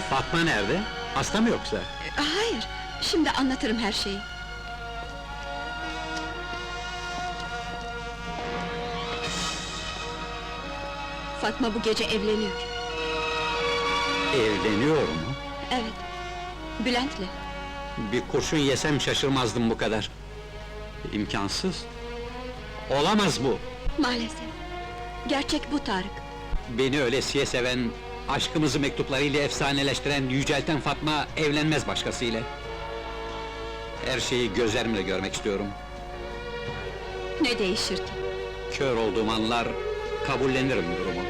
Fatma nerede? Hasta mı yoksa? E, Hayır, şimdi anlatırım her şeyi. Fatma bu gece evleniyor. Evleniyor mu? Evet. Bülent'le. Bir kurşun yesem şaşırmazdım bu kadar. İmkansız. Olamaz bu. Maalesef. Gerçek bu Tarık. Beni öylesiye seven, aşkımızı mektuplarıyla efsaneleştiren, yücelten Fatma evlenmez başkasıyla. Her şeyi gözlerimle görmek istiyorum. Ne değişir ki? Kör olduğum anlar, kabullenirim durumu.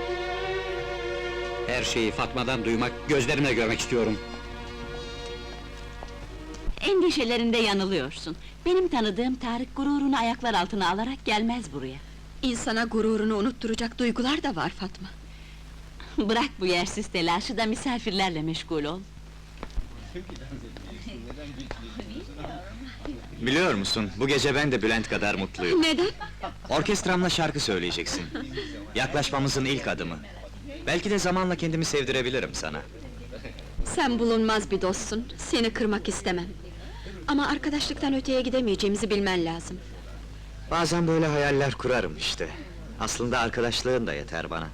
Her şeyi Fatma'dan duymak, gözlerimle görmek istiyorum. Endişelerinde yanılıyorsun. Benim tanıdığım Tarık gururunu ayaklar altına alarak gelmez buraya. İnsana gururunu unutturacak duygular da var Fatma. Bırak bu yersiz telaşı da misafirlerle meşgul ol. Biliyor musun, bu gece ben de Bülent kadar mutluyum. Neden? Orkestramla şarkı söyleyeceksin. Yaklaşmamızın ilk adımı. Belki de zamanla kendimi sevdirebilirim sana. Sen bulunmaz bir dostsun, seni kırmak istemem. Ama arkadaşlıktan öteye gidemeyeceğimizi bilmen lazım. Bazen böyle hayaller kurarım işte. Aslında arkadaşlığın da yeter bana.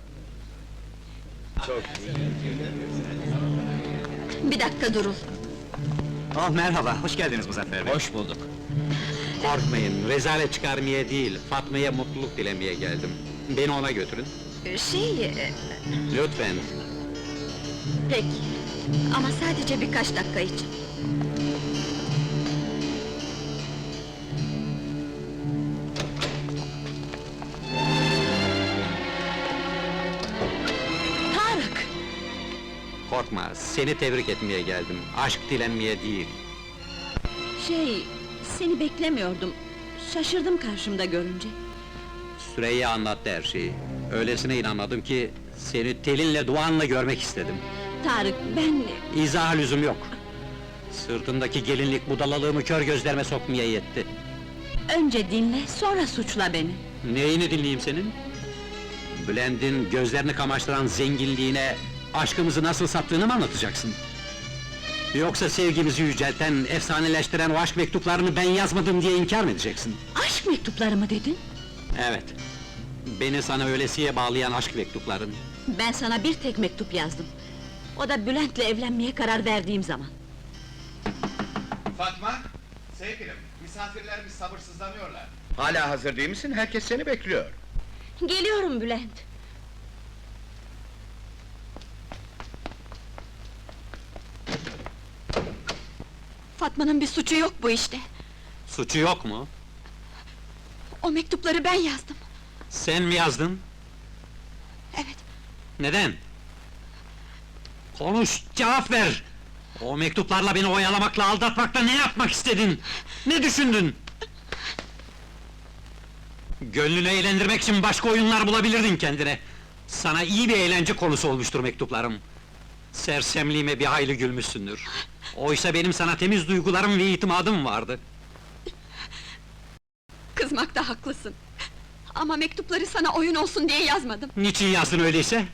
Bir dakika durun. Oh merhaba, hoş geldiniz Muzaffer Bey. Hoş bulduk. Korkmayın, rezalet çıkarmaya değil, Fatma'ya mutluluk dilemeye geldim. Beni ona götürün. Şey, e, Lütfen. peki. Ama sadece birkaç dakika için. Korkma, seni tebrik etmeye geldim. Aşk dilenmeye değil. Şey, seni beklemiyordum. Şaşırdım karşımda görünce. Süreyya anlattı her şeyi. Öylesine inanmadım ki... ...seni telinle duanla görmek istedim. Tarık, ben... İzaha lüzum yok. Sırtındaki gelinlik budalalığımı kör gözlerime sokmaya yetti. Önce dinle, sonra suçla beni. Neyini dinleyeyim senin? Bülent'in gözlerini kamaştıran zenginliğine... ...aşkımızı nasıl sattığını mı anlatacaksın? Yoksa sevgimizi yücelten, efsaneleştiren o aşk mektuplarını ben yazmadım diye inkar mı edeceksin? Aşk mektupları mı dedin? Evet. Beni sana öylesiye bağlayan aşk mektupların. Ben sana bir tek mektup yazdım. O da Bülent'le evlenmeye karar verdiğim zaman. Fatma, sevgilim, misafirlerimiz sabırsızlanıyorlar. Hala hazır değil misin? Herkes seni bekliyor. Geliyorum Bülent. Fatma'nın bir suçu yok bu işte. Suçu yok mu? O mektupları ben yazdım. Sen mi yazdın? Evet, Neden? Konuş, cevap ver! O mektuplarla beni oyalamakla, aldatmakla ne yapmak istedin? Ne düşündün? Gönlünü eğlendirmek için başka oyunlar bulabilirdin kendine. Sana iyi bir eğlence konusu olmuştur mektuplarım. Sersemliğime bir hayli gülmüşsündür. Oysa benim sana temiz duygularım ve itimadım vardı. kızmakta haklısın. Ama mektupları sana oyun olsun diye yazmadım. Niçin yazdın öyleyse?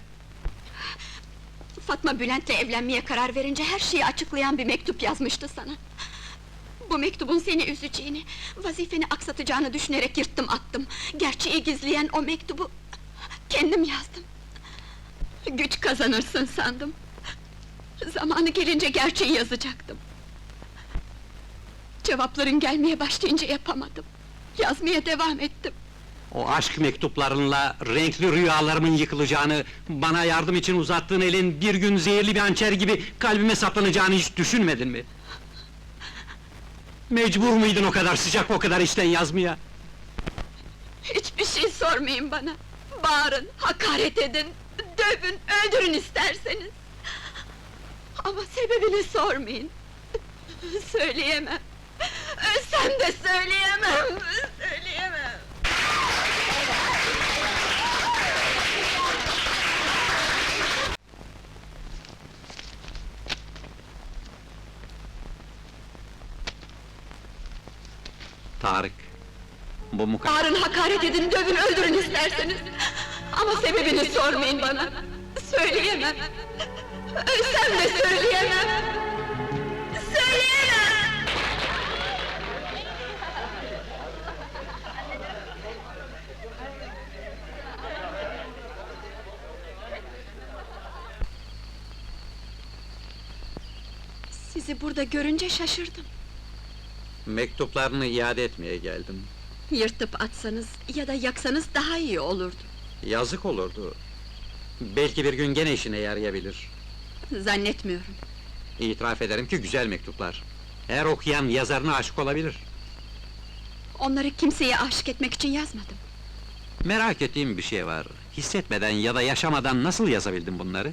Fatma Bülent'le evlenmeye karar verince her şeyi açıklayan bir mektup yazmıştı sana. Bu mektubun seni üzeceğini, vazifeni aksatacağını düşünerek yırttım attım. Gerçeği gizleyen o mektubu kendim yazdım. Güç kazanırsın sandım. Zamanı gelince gerçeği yazacaktım. Cevapların gelmeye başlayınca yapamadım. Yazmaya devam ettim. O aşk mektuplarınla renkli rüyalarımın yıkılacağını, bana yardım için uzattığın elin bir gün zehirli bir hançer gibi kalbime saplanacağını hiç düşünmedin mi? Mecbur muydun o kadar sıcak, o kadar içten yazmaya? Hiçbir şey sormayın bana. Bağırın, hakaret edin, dövün, öldürün isterseniz. Ama sebebini sormayın. Söyleyemem. Ölsem de söyleyemem, söyleyemem. Tarık, bu muka... Bağırın, hakaret edin, dövün, öldürün isterseniz. Ama sebebini sormayın bana. Söyleyemem. Ölsem de söyleyemem! Söyleyemem! Sizi burada görünce şaşırdım. Mektuplarını iade etmeye geldim. Yırtıp atsanız ya da yaksanız daha iyi olurdu. Yazık olurdu. Belki bir gün gene işine yarayabilir. Zannetmiyorum. İtiraf ederim ki güzel mektuplar. Her okuyan yazarına aşık olabilir. Onları kimseye aşık etmek için yazmadım. Merak ettiğim bir şey var. Hissetmeden ya da yaşamadan nasıl yazabildin bunları?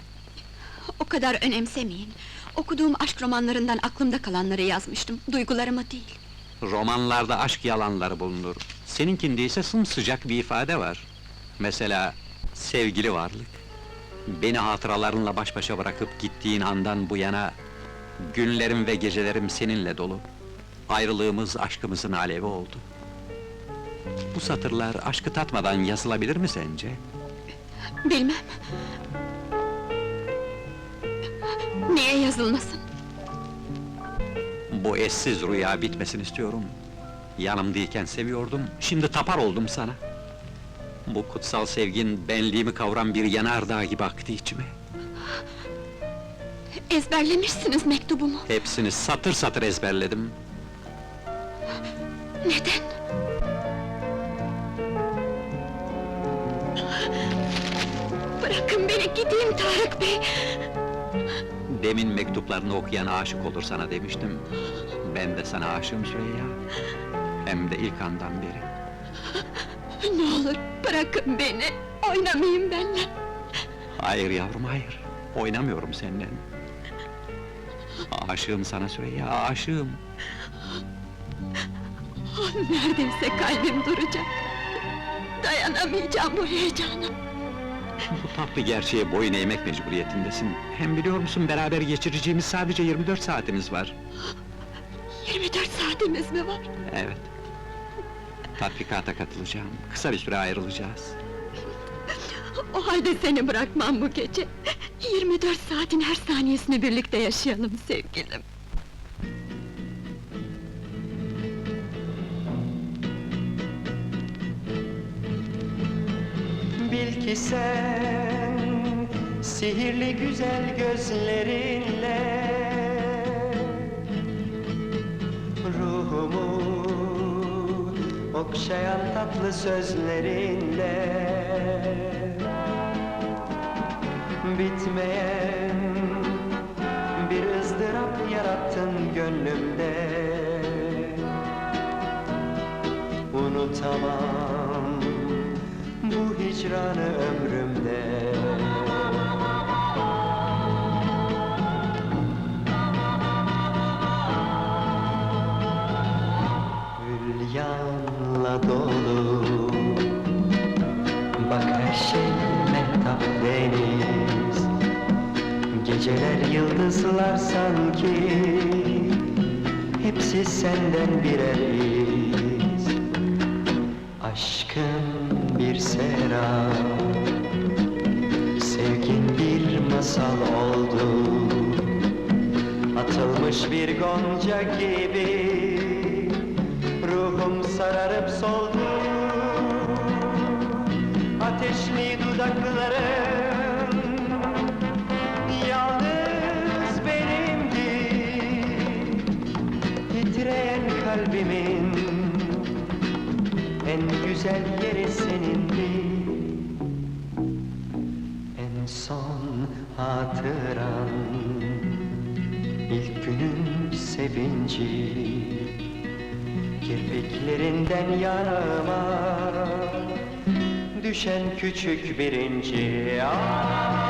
O kadar önemsemeyin. Okuduğum aşk romanlarından aklımda kalanları yazmıştım, duygularımı değil. Romanlarda aşk yalanları bulunur. Seninkinde ise sımsıcak bir ifade var. Mesela, sevgili varlık. Beni hatıralarınla baş başa bırakıp gittiğin andan bu yana... ...günlerim ve gecelerim seninle dolu. Ayrılığımız aşkımızın alevi oldu. Bu satırlar aşkı tatmadan yazılabilir mi sence? Bilmem. Niye yazılmasın? Bu eşsiz rüya bitmesin istiyorum. Yanımdayken seviyordum, şimdi tapar oldum sana. Bu kutsal sevgin, benliğimi kavran bir yanardağ gibi aktı içime. Ezberlemişsiniz mektubumu. Hepsini satır satır ezberledim. Neden? Bırakın beni gideyim Tarık Bey! Demin mektuplarını okuyan aşık olur sana demiştim. Ben de sana aşığım Süreyya. Hem de ilk andan beri. Ne olur bırakın beni, oynamayın benimle! Hayır yavrum, hayır. Oynamıyorum seninle. Aşığım sana Süreyya, aşığım. Neredeyse kalbim duracak. Dayanamayacağım bu heyecana. Bu tatlı gerçeğe boyun eğmek mecburiyetindesin. Hem biliyor musun, beraber geçireceğimiz sadece 24 saatimiz var. 24 saatimiz mi var? Evet. Tatbikata katılacağım, kısa bir süre ayrılacağız. O halde seni bırakmam bu gece. 24 saatin her saniyesini birlikte yaşayalım sevgilim. Bil ki sen sihirli güzel gözlerinle okşayan tatlı sözlerinle Bitmeyen bir ızdırap yarattın gönlümde. Unutamam bu hicranı ömrümde Hülyanla dolu. Bak her şey mehtap deniz. Geceler yıldızlar sanki. Hepsi senden birer iz. Aşkın bir serap Sevgin bir masal oldu. Atılmış bir gonca gibi sararıp soldu. Ateşli dudakların Yalnız benimdi. Titreyen kalbimin en güzel yeri senindi. En son hatıran ilk günün sevinci Kirpiklerinden yanıma Düşen küçük birinci. Ah,